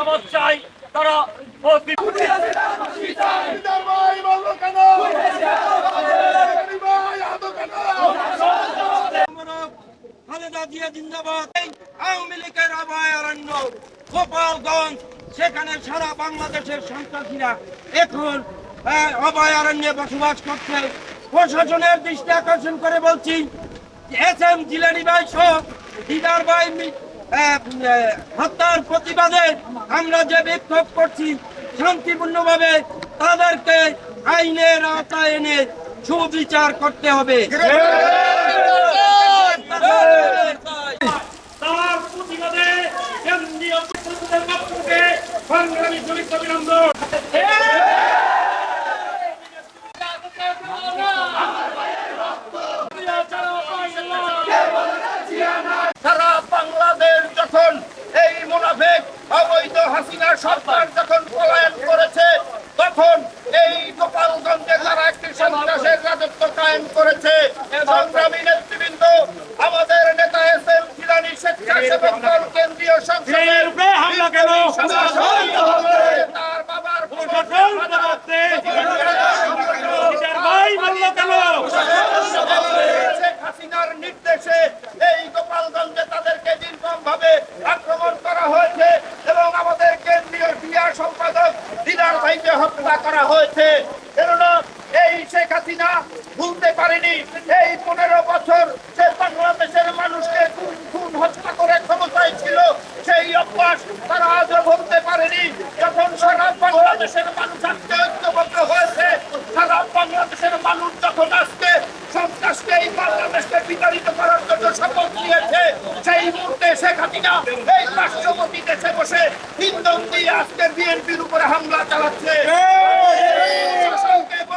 ঐক্যমত চাই, তারা গোপালগঞ্জ, সেখানে সারা বাংলাদেশের সন্ত্রাসীরা এখন অভয়ারণ্যে বসবাস করছে। প্রশাসনের দৃষ্টি আকর্ষণ করে বলছি, এস এম জিলানি ভাই সহ দিদার ভাই হত্যার প্রতিবাদে আমরা যে বিক্ষোভ করছি, শান্তিপূর্ণভাবে তাদেরকে আইনের আওতায় এনে সুবিচার করতে হবে। সংগ্রামী শ্রমিক সারা বাংলাদেশ যখন এই মুনাফেক অবৈধ হাসিনা সরকার যখন পলায়ন করেছে তখন এই গোপালগঞ্জে তারা একটি সন্ত্রাসের রাজত্ব কায়েম করেছে সংগ্রামী নেতৃবৃন্দ আমাদের নেতা এস এম জিলানি স্বেচ্ছাসেবক দল কেন্দ্রীয় সংসদের হামলা কেন? তার বাবার শেখ হাসিনার নির্দেশে এই গোপালগঞ্জে তাদেরকে নির্মম ভাবে আক্রমণ করা হয়েছে এবং আমাদের কেন্দ্রীয় ক্রিয়া সম্পাদক দিদার ভাইকে হত্যা করা হয়েছে শেখ হাসিনা ভুলতে পারেনি। এই পনেরো বছর সে বাংলাদেশের মানুষকে খুন খুন হত্যা করে ক্ষমতায় ছিল সেই অভ্যাস তারা আজও ভুলতে পারেনি। যখন সারা বাংলাদেশের মানুষ আজকে ঐক্যবদ্ধ হয়েছে সারা বাংলাদেশের মানুষ যখন আজকে সন্ত্রাসকে এই বাংলাদেশকে বিতাড়িত করার জন্য শপথ নিয়েছে সেই মুহূর্তে শেখ হাসিনা এই রাষ্ট্রপতি দেশে বসে হিন্দন দিয়ে আজকে বিএনপির উপরে হামলা চালাচ্ছে।